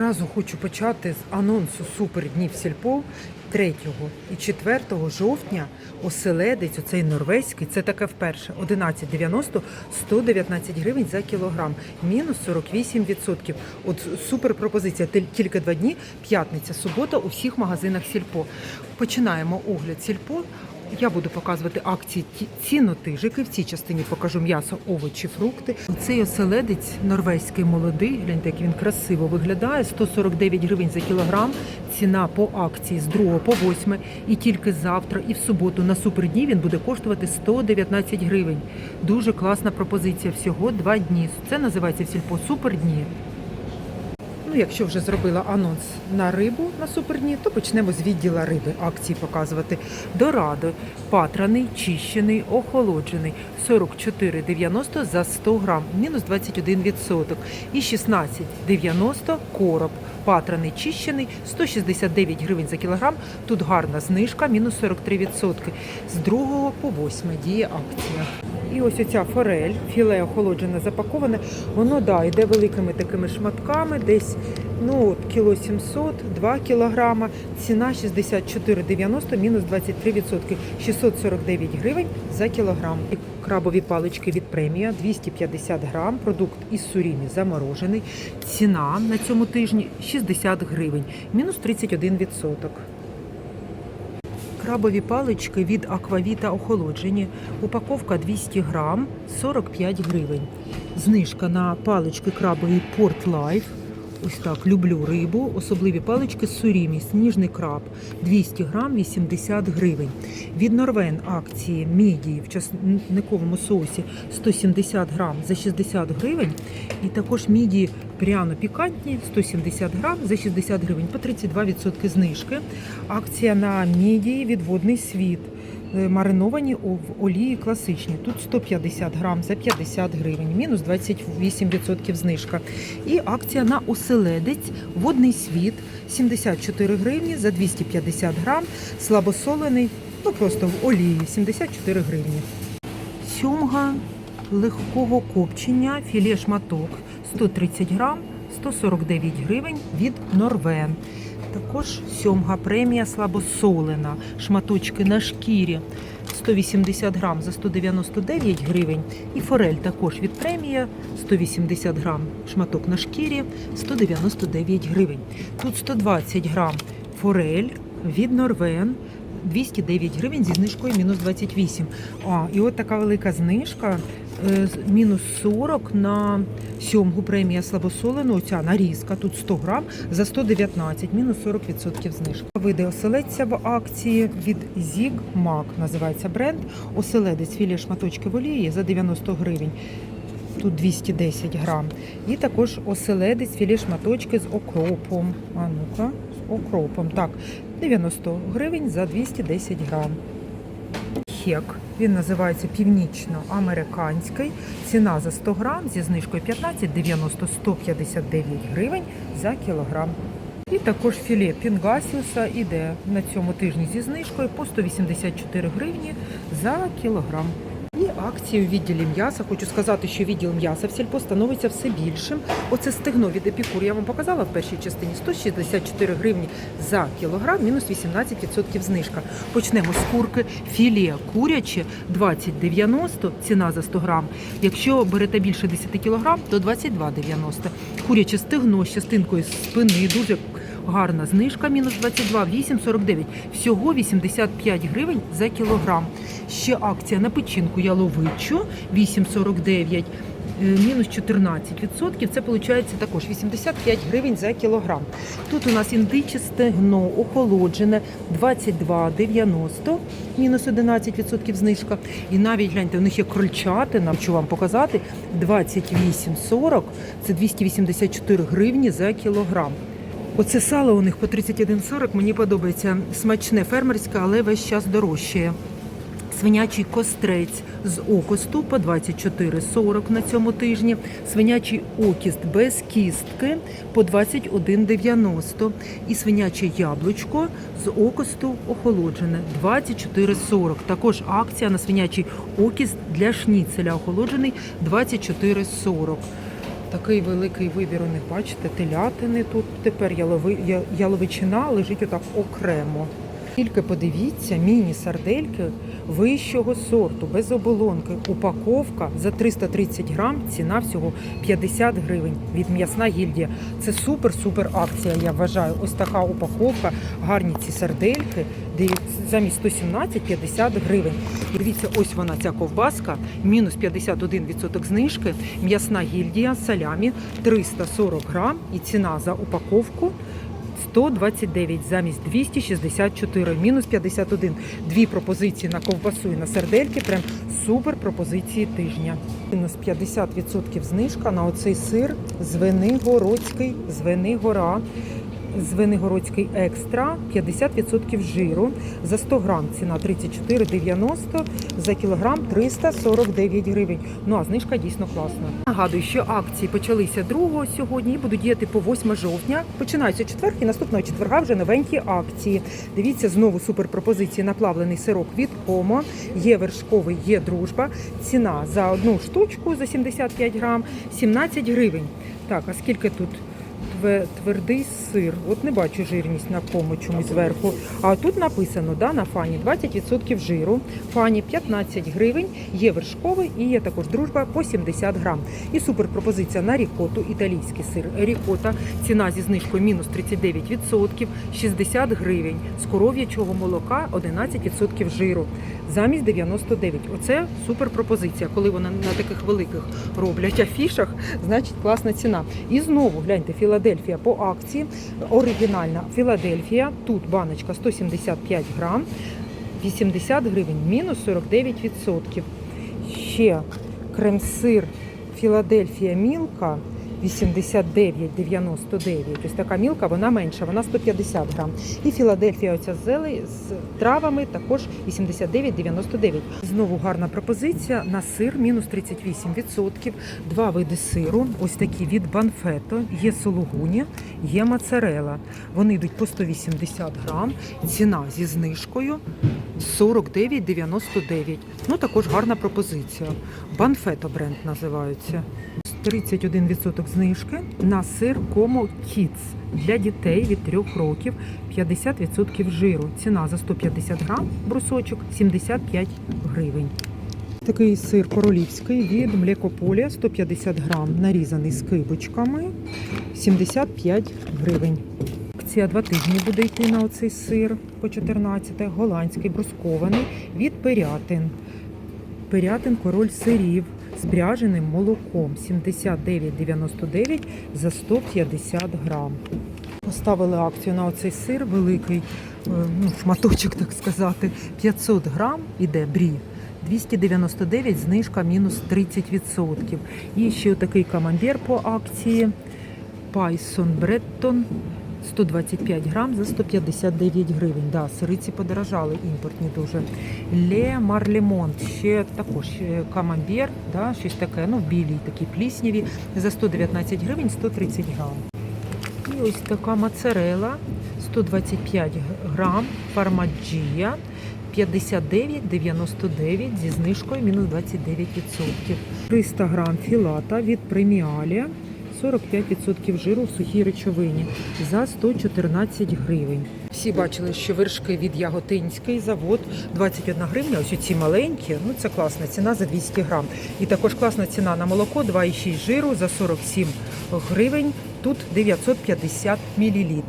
Разу хочу почати з анонсу суперднів сільпо 3 і 4 жовтня оселедець, оцей норвезький, це таке вперше 11,90 119 гривень за кілограм, мінус 48%. От супер пропозиція. Тільки два дні, п'ятниця, субота у всіх магазинах сільпо. Починаємо огляд сільпо. Я буду показувати акції цінотижики. В цій частині покажу м'ясо, овочі, фрукти. Цей оселедець норвезький молодий. Гляньте, як він красиво виглядає. 149 гривень за кілограм. Ціна по акції з 2 по 8. І тільки завтра, і в суботу на супердні він буде коштувати 119 гривень. Дуже класна пропозиція. Всього два дні. Це називається в сільпо супердні. Ну, якщо вже зробила анонс на рибу на супердні, то почнемо з відділа риби акції показувати. Дорадо, патраний, чищений, охолоджений 44,90 за 100 грам, мінус 21%. І 16,90 короб. Патраний чищений 169 гривень за кілограм. Тут гарна знижка, мінус 43%. З 2 по 8 діє акція. І ось оця форель, філе охолоджене, запаковане, воно да, йде великими такими шматками, десь ну, от, кіло 700, 2 кілограма. Ціна 64,90, мінус 23%, 649 гривень за кілограм. Крабові палички від премія 250 грам, продукт із сурімі заморожений. Ціна на цьому тижні 60 гривень, мінус 31%. Крабові палички від аквавіта охолоджені. Упаковка 200 грам 45 гривень. Знижка на палички крабові Port Life. Ось так, люблю рибу. Особливі палички сурімі, сніжний краб 200 грам 80 гривень. Від Норвен акції мідії в часниковому соусі 170 грам за 60 гривень. І також мідії пряно пікантні 170 грам за 60 гривень по 32% знижки. Акція на мідії від водний світ. Е, Мариновані в олії класичні. Тут 150 грам за 50 гривень, мінус 28% знижка. І акція на оселедець водний світ 74 гривні за 250 грам, слабосолений, ну просто в олії 74 гривні. Сьомга легкого копчення, філе шматок 130 грам, 149 гривень від Норвен. Також сьомга премія слабосолена, шматочки на шкірі 180 грам за 199 гривень. І форель також від премія 180 грам, шматок на шкірі 199 гривень. Тут 120 грам форель від Норвен 209 гривень зі знижкою мінус 28. А, і от така велика знижка. Е, Мінус 40 на сьомгу премія слабосолену, оця нарізка, тут 100 грам за 119, мінус 40% знижка. Види оселедця в акції від Zig Mac, називається бренд. Оселедець філе шматочки в олії за 90 гривень. Тут 210 грам. І також оселедець філе шматочки з окропом. А ну-ка, з окропом. Так, 90 гривень за 210 грам. Хек. Він називається північно-американський. Ціна за 100 грам зі знижкою 15,90 159 гривень за кілограм. І також філе пінгасіуса іде на цьому тижні зі знижкою по 184 гривні за кілограм. І акції у відділі м'яса. Хочу сказати, що відділ м'яса в сільпо становиться все більшим. Оце стегно від епікур я вам показала в першій частині 164 гривні за кілограм, мінус 18% знижка. Почнемо з курки. Філе куряче 20,90, ціна за 100 грам. Якщо берете більше 10 кілограм, то 22,90. Куряче стегно з частинкою спини дуже гарна знижка, мінус 22, 8,49. Всього 85 гривень за кілограм. Ще акція на печінку яловичу 8,49. е, Мінус 14%, це виходить також 85 гривень за кілограм. Тут у нас індиче стегно охолоджене 22,90, мінус 11% знижка. І навіть гляньте, у них є крольчатина, хочу вам показати, 28,40, це 284 гривні за кілограм. Оце сало у них по 31,40, мені подобається смачне фермерське, але весь час дорожчає. Свинячий кострець з окосту по 24,40 на цьому тижні. Свинячий окіст без кістки по 21,90. І свиняче яблучко з окосту охолоджене 24,40. Також акція на свинячий окіст для шніцеля охолоджений 24,40. Такий великий вибір у них, бачите, телятини тут. Тепер ялови, яловичина лежить отак окремо. Тільки подивіться, міні-сардельки вищого сорту, без оболонки. Упаковка за 330 грам, ціна всього 50 гривень від м'ясна гільдія. Це супер-супер акція, я вважаю. Ось така упаковка, гарні ці сардельки, де замість 117 50 гривень. Дивіться, ось вона ця ковбаска, мінус 51% знижки, м'ясна гільдія, салямі 340 грам і ціна за упаковку 129 замість 264, мінус 51. Дві пропозиції на ковбасу і на сердельки. Прям супер пропозиції тижня. Мінус 50% знижка на оцей сир Звенигородський, Звенигора. Звенигородський екстра 50% жиру. За 100 грам ціна 34,90, за кілограм 349 гривень. Ну а знижка дійсно класна. Нагадую, що акції почалися 2 сьогодні і будуть діяти по 8 жовтня. Починаються четверг і наступного четверга вже новенькі акції. Дивіться, знову суперпропозиції на плавлений сирок від Комо. Є вершковий, є дружба. Ціна за одну штучку за 75 грам 17 гривень. Так, а скільки тут? Тве- Твердий сир. От не бачу жирність на кому чомусь зверху. А тут написано да, на фані 20% жиру. Фані 15 гривень, є вершковий і є також дружба по 70 грам. І суперпропозиція на рікоту, італійський сир. Рікота, ціна зі знижкою мінус 39%, 60 гривень. З коров'ячого молока 11% жиру. Замість 99. Оце суперпропозиція. Коли вона на таких великих роблять афішах, значить класна ціна. І знову гляньте, Філадельфія по акції. Оригінальна Філадельфія. Тут баночка 175 грам, 80 гривень, мінус 49%. Ще крем-сир Філадельфія Мілка 89,99. Ось така мілка, вона менша, вона 150 грам. І Філадельфія оця зелень з травами також 89,99. Знову гарна пропозиція на сир мінус 38%. Два види сиру, ось такі від Банфето, є сулугуні, є моцарела. Вони йдуть по 180 грам. Ціна зі знижкою 49,99. Ну також гарна пропозиція. Банфето бренд називається. 31% знижки на сир Como Kids для дітей від 3 років 50% жиру. Ціна за 150 грам брусочок 75 гривень. Такий сир королівський від млекополя 150 грам, нарізаний з кибочками 75 гривень. Акція два тижні буде йти на оцей сир по 14 голландський брускований від Пирятин. Пирятин король сирів з пряженим молоком 79,99 за 150 грам. Поставили акцію на оцей сир великий, е, ну, шматочок, так сказати, 500 грам іде брі. 299, знижка мінус 30%. І ще такий камамбер по акції. Пайсон Бреттон 125 грам за 159 гривень. Да, сириці подорожали імпортні дуже. Ле Марлемонт, ще також е, камамбер, да, щось таке, ну, білій такій плісняві за 119 гривень 130 грам. І ось така моцарела 125 грам, фармаджія 59,99 зі знижкою мінус 29%. 300 грам філата від преміалія 45% жиру в сухій речовині за 114 гривень. Всі бачили, що вершки від Яготинський завод 21 гривня. Ось ці маленькі, ну це класна ціна за 200 грам. І також класна ціна на молоко 2,6 жиру за 47 гривень. Тут 950 мл.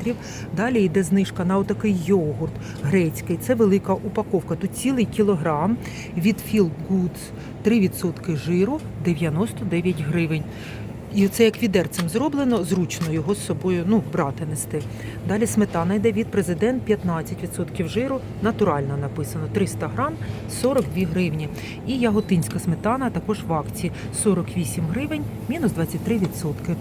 Далі йде знижка на отакий йогурт грецький. Це велика упаковка. Тут цілий кілограм від Feel Good 3% жиру 99 гривень. І це як відерцем зроблено, зручно його з собою ну, брати нести. Далі сметана йде від президент 15% жиру, натурально написано 300 грам 42 гривні. І яготинська сметана також в акції 48 гривень, мінус 23%.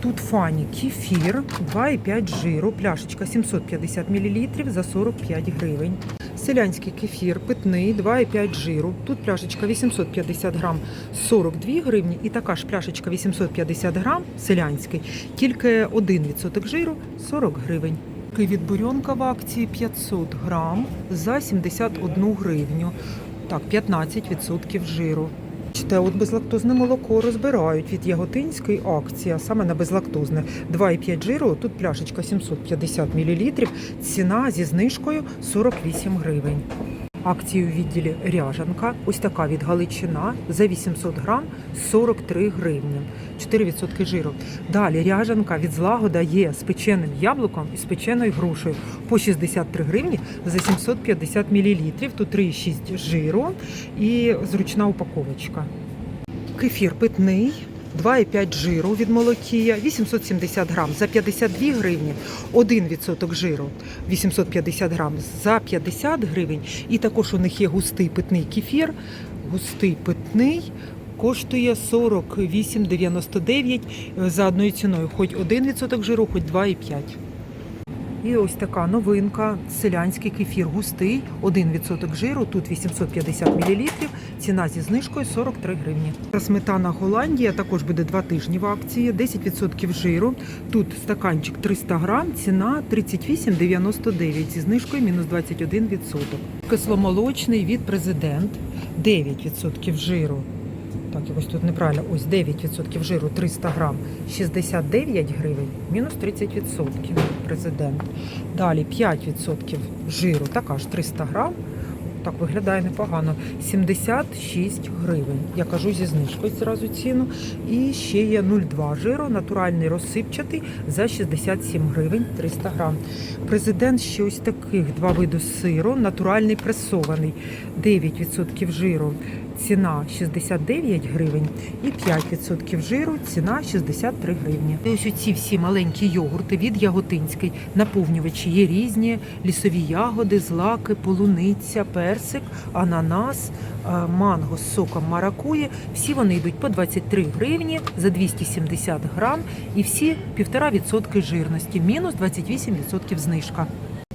Тут фані кефір 2,5 жиру, пляшечка 750 мл за 45 гривень. Селянський кефір питний 2,5 жиру. Тут пляшечка 850 грам 42 гривні і така ж пляшечка 850 грам селянський, тільки 1% жиру 40 гривень. Від бурьонка в акції 500 грам за 71 гривню. Так, 15% жиру. Бачите, от безлактозне молоко розбирають від Яготинської акції, а саме на безлактозне 2,5 жиру. Тут пляшечка 750 мл, ціна зі знижкою 48 гривень. Акції у відділі ряжанка. Ось така від Галичина за 800 грам 43 гривні. 4% жиру. Далі ряжанка від злагода є з печеним яблуком і з печеною грушею по 63 гривні за 750 мл. Тут 3,6 жиру і зручна упаковочка. Кефір питний. 2,5 жиру від молокія, 870 грам за 52 гривні, 1% жиру 850 грам за 50 гривень. І також у них є густий питний кефір. Густий питний коштує 48,99 за одною ціною, хоч 1% жиру, хоч 2,5. І ось така новинка. Селянський кефір густий, 1% жиру, тут 850 мл, ціна зі знижкою 43 гривні. Сметана Голландія також буде два тижні в акції, 10% жиру. Тут стаканчик 300 грам, ціна 38,99 зі знижкою мінус 21%. Кисломолочний від президент 9% жиру. Так, якось тут неправильно. Ось 9% жиру 300 грам 69 гривень, мінус 30% президент. Далі 5% жиру, така ж 300 грам. Так виглядає непогано. 76 гривень. Я кажу зі знижкою зразу ціну. І ще є 0,2 жиру, натуральний розсипчатий за 67 гривень 300 грам. Президент ще ось таких два види сиру, натуральний пресований, 9% жиру. Ціна 69 гривень і 5% жиру, ціна 63 гривні. І ось оці всі маленькі йогурти від Яготинський. Наповнювачі є різні, лісові ягоди, злаки, полуниця, персик, ананас, е, манго з соком маракуї. Всі вони йдуть по 23 гривні за 270 грам і всі 1,5% жирності, мінус 28% знижка.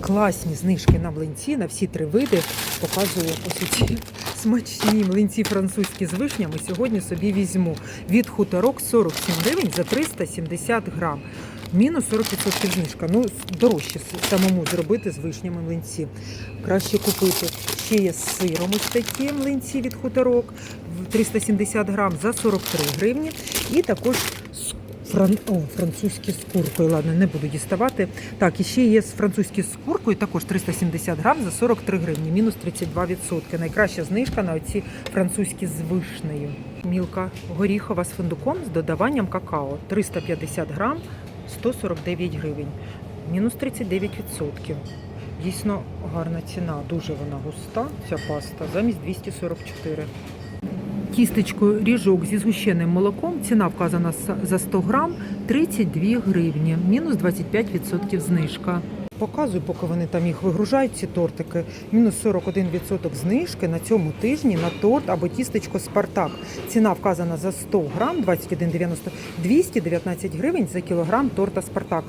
Класні знижки на млинці на всі три види. Показую ось ці смачні млинці французькі з вишнями. Сьогодні собі візьму. Від хуторок 47 гривень за 370 грам. Мінус 40% знижка. Ну, дорожче самому зробити з вишнями млинці. Краще купити. Ще є з сиром ось такі млинці від хуторок. 370 грам за 43 гривні. І також Фран... О, французькі з куркою. Ладно, не буду діставати. Так, і ще є французькі з куркою, також 370 грам за 43 гривні, мінус 32%. Найкраща знижка на оці французькі з вишнею. Мілка горіхова з фундуком з додаванням какао. 350 грам, 149 гривень, мінус 39%. Дійсно гарна ціна, дуже вона густа, ця паста, замість 244. Тістечко ріжок зі згущеним молоком. Ціна вказана за 100 грам 32 гривні, мінус 25% знижка. Показую, поки вони там їх вигружають, ці тортики. Мінус 41% знижки на цьому тижні на торт або тістечко Спартак. Ціна вказана за 100 грам 21,90 219 гривень за кілограм торта Спартак.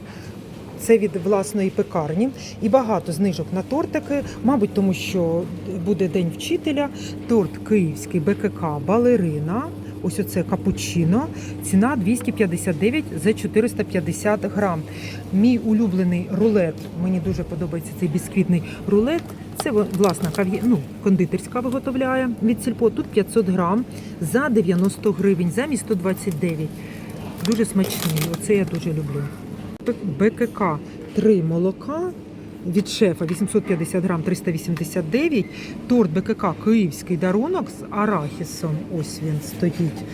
Це від власної пекарні і багато знижок на тортики, мабуть, тому що буде день вчителя. Торт київський БКК балерина. Ось оце капучино. Ціна 259 за 450 грам. Мій улюблений рулет. Мені дуже подобається цей бісквітний рулет. Це власна ну, кондитерська виготовляє від сільпо. Тут 500 грам за 90 гривень, замість 129. Дуже смачний. Оце я дуже люблю. БКК 3 молока від шефа 850 грам 389. Торт БКК Київський дарунок з арахісом. Ось він стоїть.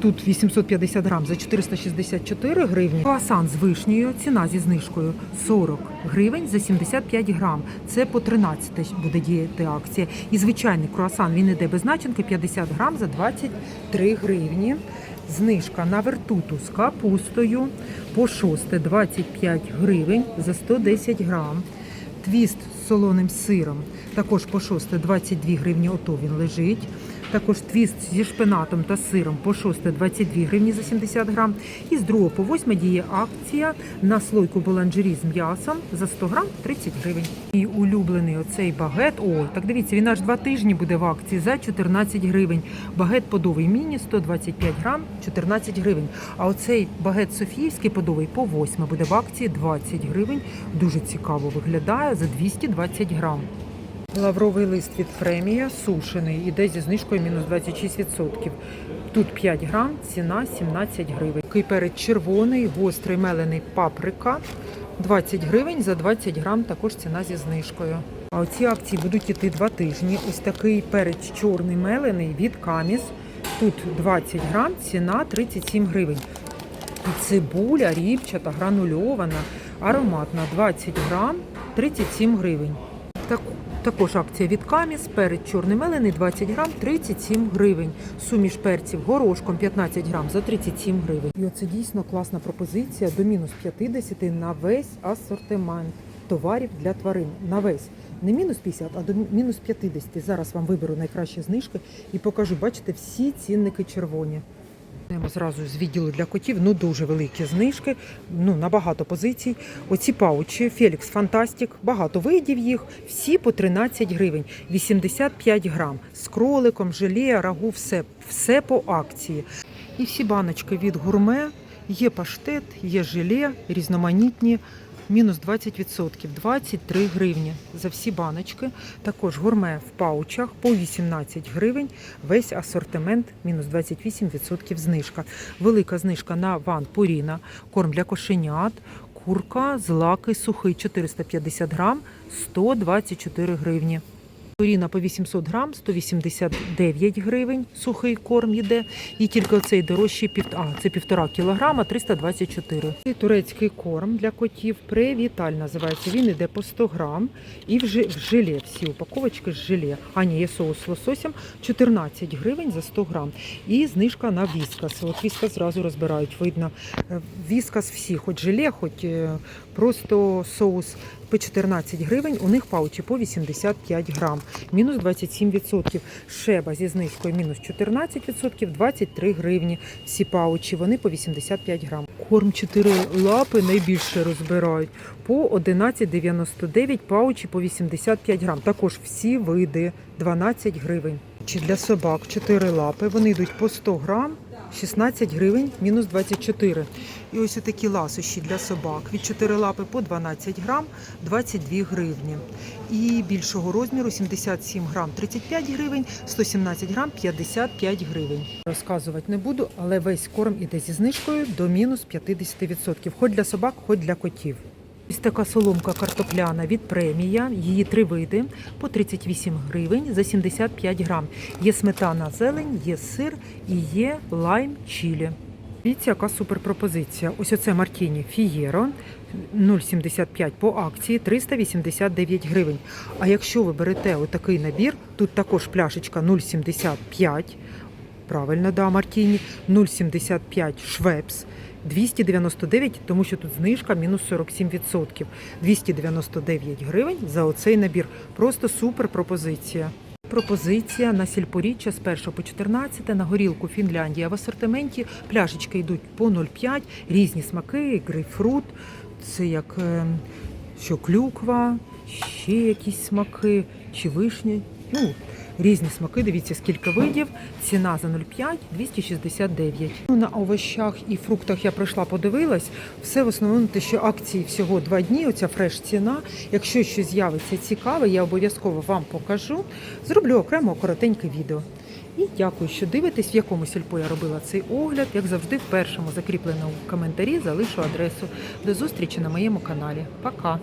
Тут 850 грам за 464 гривні. Круасан з вишнею, ціна зі знижкою 40 гривень за 75 грам. Це по 13 буде діяти акція. І звичайний круасан він іде без начинки 50 грам за 23 гривні. Знижка на вертуту з капустою по 6 25 гривень за 110 грам. Твіст з солоним сиром також по 6 22 гривні, ото він лежить. Також твіст зі шпинатом та сиром по 6 22 гривні за 70 грам. І з 2 по 8 діє акція на слойку боланжері з м'ясом за 100 грам 30 гривень. І улюблений оцей багет. О, так дивіться, він аж два тижні буде в акції за 14 гривень. Багет подовий міні 125 грам 14 гривень. А оцей багет Софіївський подовий по 8 буде в акції 20 гривень. Дуже цікаво виглядає за 220 грам. Лавровий лист від премія сушений, іде зі знижкою мінус 26%. Тут 5 грам, ціна 17 гривень. Такий перець червоний, гострий мелений паприка. 20 гривень за 20 грам, також ціна зі знижкою. А оці акції будуть іти два тижні. Ось такий перець чорний мелений від Каміс. Тут 20 грам, ціна 37 гривень. І цибуля ріпчата, гранульована, ароматна 20 грам, 37 гривень. Так, також акція від Каміс, перець чорний мелений 20 грам, 37 гривень. Суміш перців горошком 15 грам за 37 гривень. І оце дійсно класна пропозиція до мінус 50 на весь асортимент товарів для тварин. На весь. Не мінус 50, а до мінус 50. Зараз вам виберу найкращі знижки і покажу. Бачите, всі цінники червоні. Йдемо зразу з відділу для котів. Ну дуже великі знижки, ну на багато позицій. Оці паучі, Фелікс Фантастік, багато видів їх, всі по 13 гривень, 85 грам. З кроликом, желе, рагу, все, все по акції. І всі баночки від гурме. Є паштет, є желе, різноманітні. Мінус 20%, 23 гривні за всі баночки. Також гурме в паучах по 18 гривень. Весь асортимент мінус 28% знижка. Велика знижка на ван Пуріна, корм для кошенят, курка, злаки, сухий 450 грам, 124 гривні. Пуріна по 800 грам, 189 гривень, сухий корм йде. І тільки оцей дорожчий, пів... а, це півтора кілограма, 324. І турецький корм для котів Превіталь називається. Він йде по 100 грам і в, в желе, всі упаковочки з желе. А є соус з лососем, 14 гривень за 100 грам. І знижка на віскас. От віскас зразу розбирають, видно. Е, Віскас всі, хоч желе, хоч е, просто соус по 14 гривень, у них паучі по 85 грам, мінус 27%. Шеба зі знижкою мінус 14%, 23 гривні. Всі паучі, вони по 85 грам. Корм 4 лапи найбільше розбирають. По 11,99 паучі по 85 грам. Також всі види 12 гривень. Чи для собак 4 лапи, вони йдуть по 100 грам. 16 гривень, мінус 24. І ось такі ласощі для собак. Від 4 лапи по 12 грам, 22 гривні. І більшого розміру 77 грам 35 гривень, 117 грам 55 гривень. Розказувати не буду, але весь корм іде зі знижкою до мінус 50%. Хоч для собак, хоч для котів. Ось така соломка картопляна від премія. Її три види по 38 гривень за 75 грам. Є сметана зелень, є сир і є лайм чілі. Дивіться, яка супер пропозиція. Ось оце Мартіні Фієро 0,75 по акції 389 гривень. А якщо ви берете отакий набір, тут також пляшечка 0,75. Правильно, да, Мартіні, 0,75 Швепс. 299, тому що тут знижка мінус 47%. 299 гривень за оцей набір. Просто супер пропозиція. Пропозиція на сільпоріччя з 1 по 14 на горілку Фінляндія в асортименті. Пляшечки йдуть по 0,5, різні смаки, грейпфрут, це як е, що клюква, ще якісь смаки, чи вишні. Ну, різні смаки, дивіться, скільки видів. Ціна за 0,5 269. Ну, на овощах і фруктах я прийшла, подивилась. Все в основному те, що акції всього два дні. Оця фреш ціна. Якщо щось з'явиться цікаве, я обов'язково вам покажу. Зроблю окремо коротеньке відео. І дякую, що дивитесь, в якому сільпо я робила цей огляд. Як завжди, в першому закріпленому коментарі залишу адресу. До зустрічі на моєму каналі. Пока!